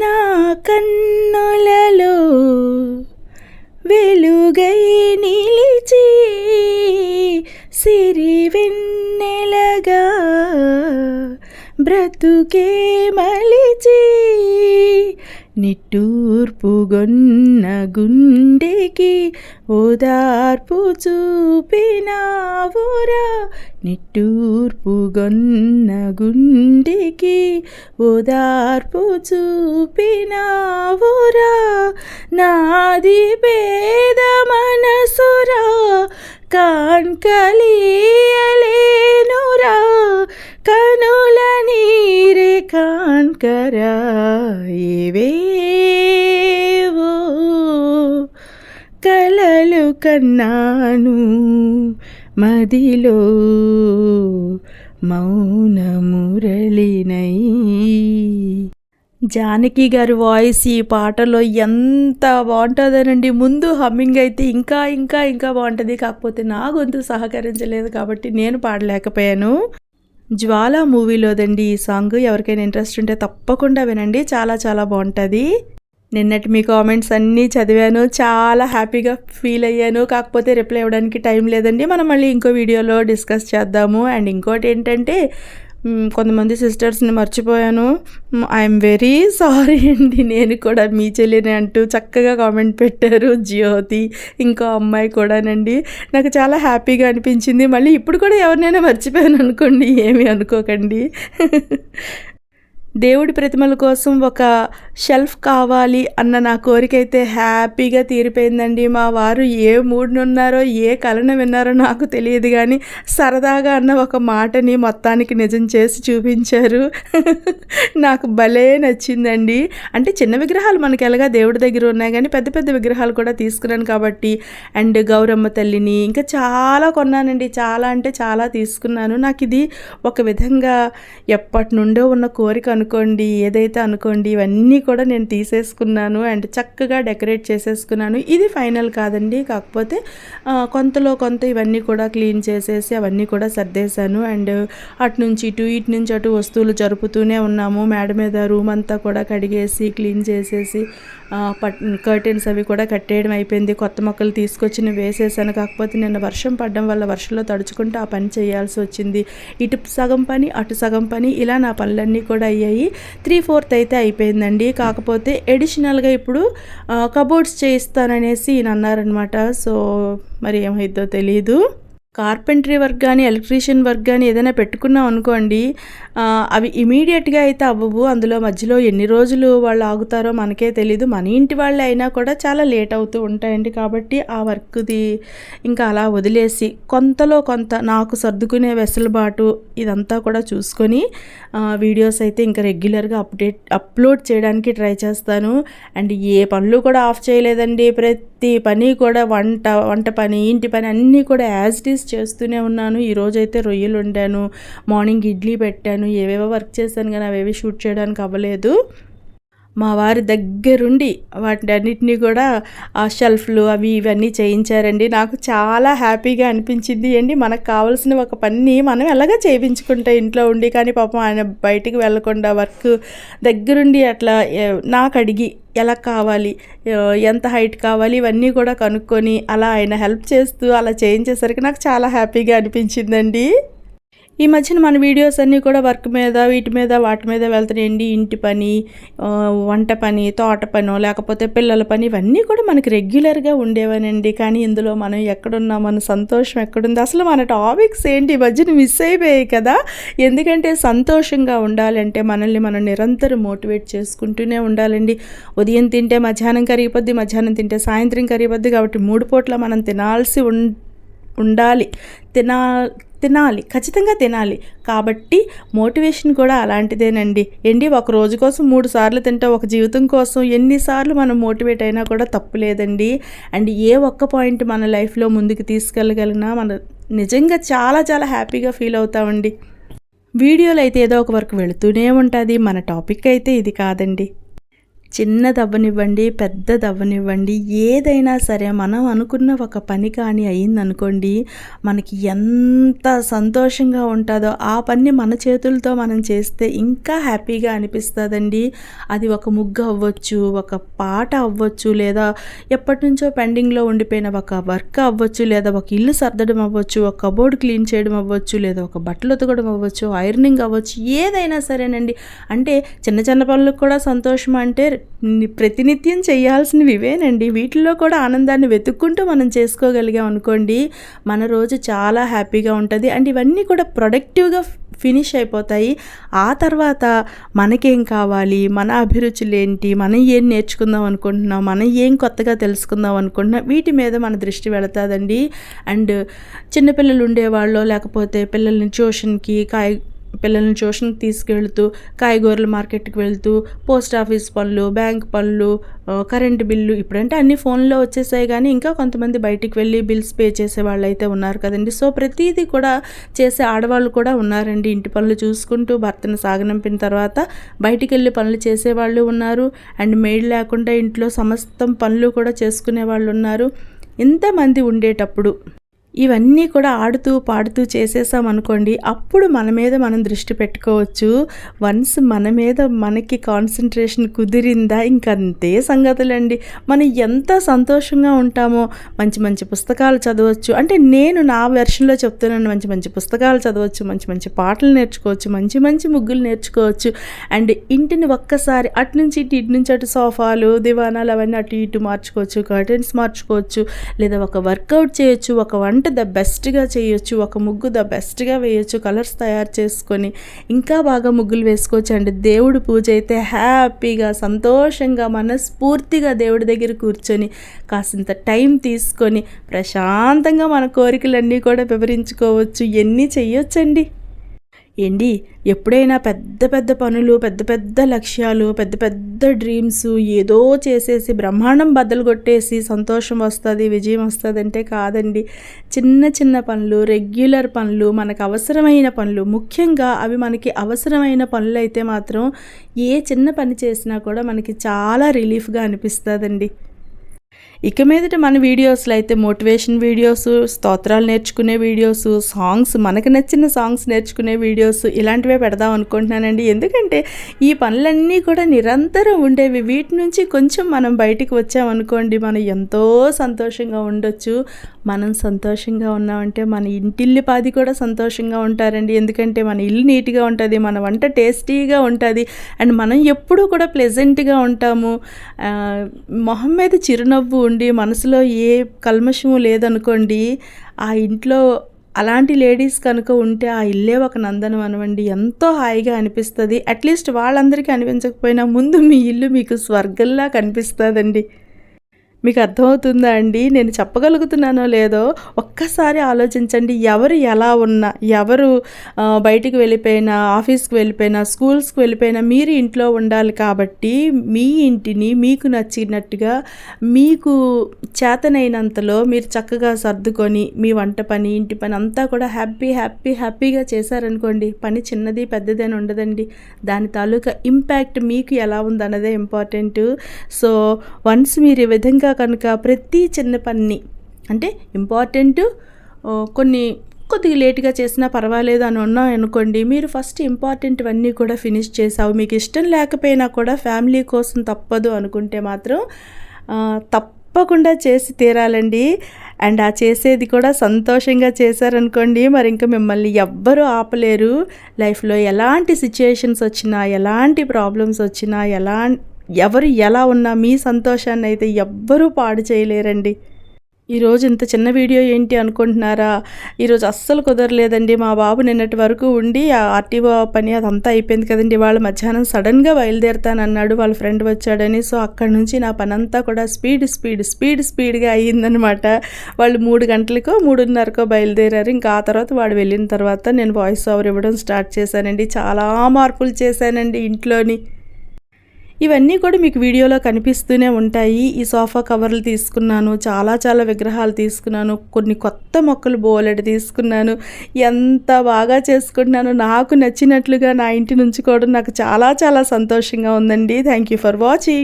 నా కన్నులలో వెలుగై నిలిచి సిరి వెన్నెలగా బ్రతుకే మలిచి నిట్టూర్పుగొన్న గుండెకి ఓదార్పు చూపినావురా. నిట్టూర్పుగొన్న గుండెకి ఓదార్పు చూపినావురా. నాది పేద మనసురా. కాన్కలియలేనురా. కనుల నీరే కాన్కరా. ఇవేవో కన్నాను మదిలో మౌన మురళినై జానకి గారి వాయిస్ ఈ పాటలో ఎంత బాగుంటుందనండి. ముందు హమ్మింగ్ అయితే ఇంకా ఇంకా ఇంకా బాగుంటుంది. కాకపోతే నా గొంతు సహకరించలేదు కాబట్టి నేను పాడలేకపోయాను. జ్వాల మూవీలోదండి ఈ సాంగ్. ఎవరికైనా ఇంట్రెస్ట్ ఉంటే తప్పకుండా వినండి. చాలా చాలా బాగుంటుంది. నిన్నటి మీ కామెంట్స్ అన్నీ చదివాను. చాలా హ్యాపీగా ఫీల్ అయ్యాను. కాకపోతే రిప్లై ఇవ్వడానికి టైం లేదండి. మనం మళ్ళీ ఇంకో వీడియోలో డిస్కస్ చేద్దాము. అండ్ ఇంకోటి ఏంటంటే కొంతమంది సిస్టర్స్ని మర్చిపోయాను. ఐఎమ్ వెరీ సారీ అండి. నేను కూడా మీ చెల్లిని అంటూ చక్కగా కామెంట్ పెట్టారు. జ్యోతి ఇంకో అమ్మాయి కూడానండి. నాకు చాలా హ్యాపీగా అనిపించింది. మళ్ళీ ఇప్పుడు కూడా ఎవరినైనా మర్చిపోయాను అనుకోండి. ఏమీ అనుకోకండి. దేవుడి ప్రతిమల కోసం ఒక షెల్ఫ్ కావాలి అన్న నా కోరిక అయితే హ్యాపీగా తీరిపోయిందండి. మా వారు ఏ మూడ్నున్నారో ఏ కలను విన్నారో నాకు తెలియదు కానీ సరదాగా అన్న ఒక మాటని మొత్తానికి నిజం చేసి చూపించారు. నాకు భలే నచ్చిందండి. అంటే చిన్న విగ్రహాలు మనకి ఎలాగా దేవుడి దగ్గర ఉన్నాయి కానీ పెద్ద పెద్ద విగ్రహాలు కూడా తీసుకున్నాను కాబట్టి అండ్ గౌరమ్మ తల్లిని ఇంకా చాలా కొన్నానండి. చాలా అంటే చాలా తీసుకున్నాను. నాకు ఇది ఒక విధంగా ఎప్పటి నుండో ఉన్న కోరిక అనుకోండి ఏదైతే అనుకోండి ఇవన్నీ కూడా నేను తీసేసుకున్నాను అండ్ చక్కగా డెకరేట్ చేసేసుకున్నాను. ఇది ఫైనల్ కాదండి. కాకపోతే కొంతలో కొంత ఇవన్నీ కూడా క్లీన్ చేసేసి అవన్నీ కూడా సర్దేశాను. అండ్ అటు నుంచి ఇటు ఇటు నుంచి అటు వస్తువులు జరుపుతూనే ఉన్నాము. మేడ మీద రూమ్ అంతా కూడా కడిగేసి క్లీన్ చేసేసి పట్ కర్టెన్స్ అవి కూడా కట్టేయడం అయిపోయింది. కొత్త మొక్కలు తీసుకొచ్చి వేసేసాను. కాకపోతే నిన్న వర్షం పడడం వల్ల వర్షంలో తడుచుకుంటూ ఆ పని చేయాల్సి వచ్చింది. ఇటు సగం పని అటు సగం పని ఇలా నా పనులన్నీ కూడా అయ్యాయి. త్రీ ఫోర్త్ అయితే అయిపోయిందండి. కాకపోతే ఎడిషనల్గా ఇప్పుడు కబోర్డ్స్ చేయిస్తాననేసి ఈయన అన్నారనమాట సో మరి ఏమైద్దో తెలియదు కార్పెంటరీ వర్క్ కానీ ఎలక్ట్రీషియన్ వర్క్ కానీ ఏదైనా పెట్టుకున్నాం అనుకోండి అవి ఇమీడియట్గా అయితే అవ్వవు. అందులో మధ్యలో ఎన్ని రోజులు వాళ్ళు ఆగుతారో మనకే తెలీదు. మన ఇంటి వాళ్ళే అయినా కూడా చాలా లేట్ అవుతూ ఉంటాయండి. కాబట్టి ఆ వర్క్ది ఇంకా అలా వదిలేసి కొంతలో కొంత నాకు సర్దుకునే వెసులుబాటు ఇదంతా కూడా చూసుకొని వీడియోస్ అయితే ఇంకా రెగ్యులర్గా అప్డేట్ అప్లోడ్ చేయడానికి ట్రై చేస్తాను. అండ్ ఏ పనులు కూడా ఆఫ్ చేయలేదండి. ప్రతి పని కూడా వంట వంట పని ఇంటి పని అన్నీ కూడా యాజ్ ఇట్ ఈస్ చేస్తూనే ఉన్నాను. ఈరోజైతే రొయ్యలు వండాను మార్నింగ్ ఇడ్లీ పెట్టాను ఏవేవో వర్క్ చేశాను కానీ అవేవి షూట్ చేయడానికి అవ్వలేదు. మా వారి దగ్గరుండి వాటి అన్నిటినీ కూడా ఆ షెల్ఫ్లు అవి ఇవన్నీ చేయించారండి. నాకు చాలా హ్యాపీగా అనిపించింది అండి. మనకు కావాల్సిన ఒక పని మనం ఎలాగ చేయించుకుంటే ఇంట్లో ఉండి కానీ పాపం ఆయన బయటికి వెళ్ళకుండా వర్క్ దగ్గరుండి అట్లా నాకు అడిగి ఎలా కావాలి ఎంత హైట్ కావాలి ఇవన్నీ కూడా కనుక్కొని అలా ఆయన హెల్ప్ చేస్తూ అలా చేయించేసరికి నాకు చాలా హ్యాపీగా అనిపించిందండి. ఈ మధ్యన మన వీడియోస్ అన్నీ కూడా వర్క్ మీద వీటి మీద వాటి మీద వెళ్తున్నాయండి ఇంటి పని వంట పని తోట పనో లేకపోతే పిల్లల పని ఇవన్నీ కూడా మనకి రెగ్యులర్గా ఉండేవనండి. కానీ ఇందులో మనం ఎక్కడున్నాం మన సంతోషం ఎక్కడుంది? అసలు మన టాపిక్స్ ఏంటి? ఈ మధ్యన మిస్ అయిపోయాయి కదా. ఎందుకంటే సంతోషంగా ఉండాలంటే మనల్ని మనం నిరంతరం మోటివేట్ చేసుకుంటూనే ఉండాలండి. ఉదయం తింటే మధ్యాహ్నం కరిగిపోద్ది మధ్యాహ్నం తింటే సాయంత్రం కరిగిపోద్ది. కాబట్టి మూడు పూట్ల మనం తినాల్సి ఉం ఉండాలి. తినా తినాలి ఖచ్చితంగా తినాలి. కాబట్టి మోటివేషన్ కూడా అలాంటిదేనండి. ఏంటి ఒక రోజు కోసం మూడు సార్లు తింటే ఒక జీవితం కోసం ఎన్నిసార్లు మనం మోటివేట్ అయినా కూడా తప్పు లేదండి. అండ్ ఏ ఒక్క పాయింట్ మన లైఫ్లో ముందుకు తీసుకెళ్ళగలిగినా మన నిజంగా చాలా చాలా హ్యాపీగా ఫీల్ అవుతామండి. వీడియోలు అయితే ఏదో ఒక వర్క్ వెళుతూనే ఉంటుంది. మన టాపిక్ అయితే ఇది కాదండి. చిన్న దవ్వనివ్వండి పెద్ద దవ్వనివ్వండి ఏదైనా సరే మనం అనుకున్న ఒక పని కానీ అయిందనుకోండి మనకి ఎంత సంతోషంగా ఉంటుందో ఆ పని మన చేతులతో మనం చేస్తే ఇంకా హ్యాపీగా అనిపిస్తుందండి. అది ఒక ముగ్గు అవ్వచ్చు ఒక పాట అవ్వచ్చు లేదా ఎప్పటి నుంచో పెండింగ్లో ఉండిపోయిన ఒక వర్క్ అవ్వచ్చు లేదా ఒక ఇల్లు సర్దడం అవ్వచ్చు ఒక కబోర్డ్ క్లీన్ చేయడం అవ్వచ్చు లేదా ఒక బట్టలు ఉతకడం అవ్వచ్చు ఐరనింగ్ అవ్వచ్చు ఏదైనా సరేనండి. అంటే చిన్న చిన్న పనులకు కూడా సంతోషం అంటే ప్రతినిత్యం చేయాల్సినవి ఇవేనండి. వీటిల్లో కూడా ఆనందాన్ని వెతుక్కుంటూ మనం చేసుకోగలిగాం అనుకోండి మన రోజు చాలా హ్యాపీగా ఉంటుంది. అండ్ ఇవన్నీ కూడా ప్రొడక్టివ్గా ఫినిష్ అయిపోతాయి. ఆ తర్వాత మనకేం కావాలి మన అభిరుచులు ఏంటి మనం ఏం నేర్చుకుందాం అనుకుంటున్నాం మనం ఏం కొత్తగా తెలుసుకుందాం అనుకుంటున్నాం వీటి మీద మన దృష్టి వెళతాదండి. అండ్ చిన్నపిల్లలు ఉండేవాళ్ళు లేకపోతే పిల్లల్ని ట్యూషన్కి కాయ పిల్లల్ని ట్యూషన్కి తీసుకెళ్తూ కాయగూరల మార్కెట్కి వెళ్తూ పోస్ట్ ఆఫీస్ పనులు బ్యాంక్ పనులు కరెంటు బిల్లు ఇప్పుడంటే అన్ని ఫోన్లో వచ్చేసాయి కానీ ఇంకా కొంతమంది బయటికి వెళ్ళి బిల్స్ పే చేసే వాళ్ళు అయితే ఉన్నారు కదండి. సో ప్రతిదీ కూడా చేసే ఆడవాళ్ళు కూడా ఉన్నారండి. ఇంటి పనులు చూసుకుంటూ భర్తను సాగనంపిన తర్వాత బయటికి వెళ్ళి పనులు చేసేవాళ్ళు ఉన్నారు. అండ్ మెయిడ్ లేకుండా ఇంట్లో సమస్తం పనులు కూడా చేసుకునే వాళ్ళు ఉన్నారు. ఇంతమంది ఉండేటప్పుడు ఇవన్నీ కూడా ఆడుతూ పాడుతూ చేసేసాం అనుకోండి అప్పుడు మన మీద మనం దృష్టి పెట్టుకోవచ్చు. వన్స్ మన మీద మనకి కాన్సన్ట్రేషన్ కుదిరిందా ఇంకంతే సంగతులండి. మనం ఎంత సంతోషంగా ఉంటామో మంచి మంచి పుస్తకాలు చదవచ్చు. అంటే నేను నా వెర్షన్లో చెప్తున్నాను మంచి మంచి పుస్తకాలు చదవచ్చు మంచి మంచి పాటలు నేర్చుకోవచ్చు మంచి మంచి ముగ్గులు నేర్చుకోవచ్చు. అండ్ ఇంటిని ఒక్కసారి అటు నుంచి ఇటు ఇటు నుంచి అటు సోఫాలు దివానాలు అవన్నీ అటు ఇటు మార్చుకోవచ్చు కర్టెన్స్ మార్చుకోవచ్చు లేదా ఒక వర్కౌట్ చేయొచ్చు ఒక వంట వంట ద బెస్ట్గా చేయొచ్చు ఒక ముగ్గు ద బెస్ట్గా వేయొచ్చు కలర్స్ తయారు చేసుకొని ఇంకా బాగా ముగ్గులు వేసుకోవచ్చు అండి దేవుడు పూజ అయితే హ్యాపీగా సంతోషంగా మనస్ఫూర్తిగా దేవుడి దగ్గర కూర్చొని కాసింత టైం తీసుకొని ప్రశాంతంగా మన కోరికలన్నీ కూడా వివరించుకోవచ్చు. ఎన్ని చెయ్యొచ్చండి ఏంటి? ఎప్పుడైనా పెద్ద పెద్ద పనులు పెద్ద పెద్ద లక్ష్యాలు పెద్ద పెద్ద డ్రీమ్స్ ఏదో చేసేసి బ్రహ్మాండం బద్దలు కొట్టేసి సంతోషం వస్తుంది విజయం వస్తుంది అంటే కాదండి. చిన్న చిన్న పనులు రెగ్యులర్ పనులు మనకు అవసరమైన పనులు ముఖ్యంగా అవి మనకి అవసరమైన పనులు అయితే మాత్రం ఏ చిన్న పని చేసినా కూడా మనకి చాలా రిలీఫ్గా అనిపిస్తుందండి. ఇక మీదట మన వీడియోస్లో అయితే మోటివేషన్ వీడియోస్ స్తోత్రాలు నేర్చుకునే వీడియోస్ సాంగ్స్ మనకు నచ్చిన సాంగ్స్ నేర్చుకునే వీడియోస్ ఇలాంటివే పెడదాం అనుకుంటున్నానండి. ఎందుకంటే ఈ పనులన్నీ కూడా నిరంతరం ఉండేవి. వీటి నుంచి కొంచెం మనం బయటికి వచ్చామనుకోండి మనం ఎంతో సంతోషంగా ఉండొచ్చు. మనం సంతోషంగా ఉన్నామంటే మన ఇంటిల్లి పాది కూడా సంతోషంగా ఉంటారండి. ఎందుకంటే మన ఇల్లు నీట్గా ఉంటుంది మన వంట టేస్టీగా ఉంటుంది. అండ్ మనం ఎప్పుడూ కూడా ప్లెజెంట్గా ఉంటాము. మొహం మీద చిరునవ్వు ఉండి మనసులో ఏ కల్మషము లేదనుకోండి ఆ ఇంట్లో అలాంటి లేడీస్ కనుక ఉంటే ఆ ఇల్లే ఒక నందనం అనవండి. ఎంతో హాయిగా అనిపిస్తుంది. అట్లీస్ట్ వాళ్ళందరికీ అనిపించకపోయినా ముందు మీ ఇల్లు మీకు స్వర్గంలా కనిపిస్తుందండి. మీకు అర్థమవుతుందా అండి? నేను చెప్పగలుగుతున్నానో లేదో ఒక్కసారి ఆలోచించండి. ఎవరు ఎలా ఉన్నా ఎవరు బయటికి వెళ్ళిపోయినా ఆఫీస్కి వెళ్ళిపోయినా స్కూల్స్కి వెళ్ళిపోయినా మీరు ఇంట్లో ఉండాలి కాబట్టి మీ ఇంటిని మీకు నచ్చినట్టుగా మీకు చేతనైనంతలో మీరు చక్కగా సర్దుకొని మీ వంట పని ఇంటి పని అంతా కూడా హ్యాపీ హ్యాపీ హ్యాపీగా చేశారనుకోండి. పని చిన్నది పెద్దది అని ఉండదండి. దాని తాలూకా ఇంపాక్ట్ మీకు ఎలా ఉందన్నదే ఇంపార్టెంట్. సో వన్స్ మీరు ఈ విధంగా కనుక ప్రతి చిన్న పని అంటే ఇంపార్టెంట్ కొన్ని కొద్దిగా లేట్గా చేసినా పర్వాలేదు అని ఉన్నాం అనుకోండి మీరు ఫస్ట్ ఇంపార్టెంట్వన్నీ కూడా ఫినిష్ చేసావు మీకు ఇష్టం లేకపోయినా కూడా ఫ్యామిలీ కోసం తప్పదు అనుకుంటే మాత్రం తప్పకుండా చేసి తీరాలండి. అండ్ ఆ చేసేది కూడా సంతోషంగా చేశారనుకోండి మరి ఇంకా మిమ్మల్ని ఎవ్వరూ ఆపలేరు. లైఫ్లో ఎలాంటి సిచ్యుయేషన్స్ వచ్చినా ఎలాంటి ప్రాబ్లమ్స్ వచ్చినా ఎలా ఎవరు ఎలా ఉన్నా మీ సంతోషాన్ని అయితే ఎవ్వరూ పాడు చేయలేరండి. ఈరోజు ఇంత చిన్న వీడియో ఏంటి అనుకుంటున్నారా? ఈరోజు అస్సలు కుదరలేదండి. మా బాబు నిన్నటి వరకు ఉండి ఆ ఆర్టీఓ పని అదంతా అయిపోయింది కదండి. వాళ్ళ మధ్యాహ్నం సడన్గా బయలుదేరుతానన్నాడు వాళ్ళ ఫ్రెండ్ వచ్చాడని. సో అక్కడ నుంచి నా పని అంతా కూడా స్పీడ్ స్పీడ్ స్పీడ్ స్పీడ్గా అయ్యిందనమాట వాళ్ళు మూడు గంటలకో మూడున్నరకో బయలుదేరారు. ఇంకా ఆ తర్వాత వాడు వెళ్ళిన తర్వాత నేను వాయిస్ ఓవర్ ఇవ్వడం స్టార్ట్ చేశానండి. చాలా మార్పులు చేశానండి ఇంట్లోని. ఇవన్నీ కూడా మీకు వీడియోలో కనిపిస్తూనే ఉంటాయి. ఈ సోఫా కవర్లు తీసుకున్నాను చాలా చాలా విగ్రహాలు తీసుకున్నాను కొన్ని కొత్త మొక్కలు బోలెడు తీసుకున్నాను. ఎంత బాగా చేసుకుంటున్నాను నాకు నచ్చినట్లుగా నా ఇంటి నుంచి కూడా నాకు చాలా చాలా సంతోషంగా ఉందండి. Thank you for watching